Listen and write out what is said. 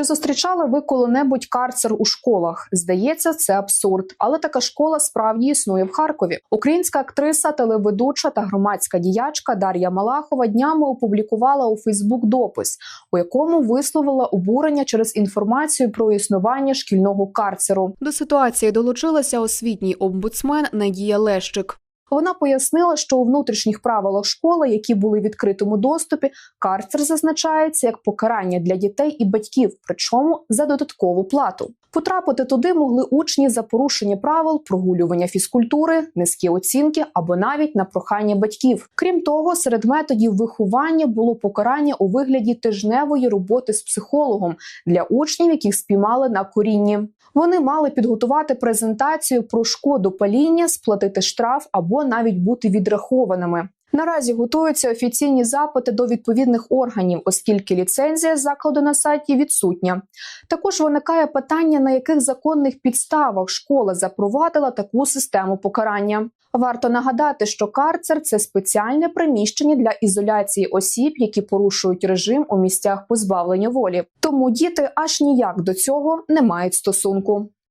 Чи зустрічали ви коли-небудь карцер у школах? Здається, це абсурд, але така школа справді існує в Харкові. Українська актриса, телеведуча та громадська діячка Дар'я Малахова днями опублікувала у Фейсбук допис, у якому висловила обурення через інформацію про існування шкільного карцеру. До ситуації долучилася освітній омбудсмен Надія Лещик. Вона пояснила, що у внутрішніх правилах школи, які були в відкритому доступі, карцер зазначається як покарання для дітей і батьків, причому за додаткову плату. Потрапити туди могли учні за порушення правил, прогулювання фізкультури, низькі оцінки або навіть на прохання батьків. Крім того, серед методів виховання було покарання у вигляді тижневої роботи з психологом для учнів, яких спіймали на корінні. Вони мали підготувати презентацію про шкоду паління, сплатити штраф або навіть бути відрахованими. Наразі готуються офіційні запити до відповідних органів, оскільки ліцензія закладу на сайті відсутня. Також виникає питання, на яких законних підставах школа запровадила таку систему покарання. Варто нагадати, що карцер це спеціальне приміщення для ізоляції осіб, які порушують режим у місцях позбавлення волі. Тому діти аж ніяк до цього не мають стосунку.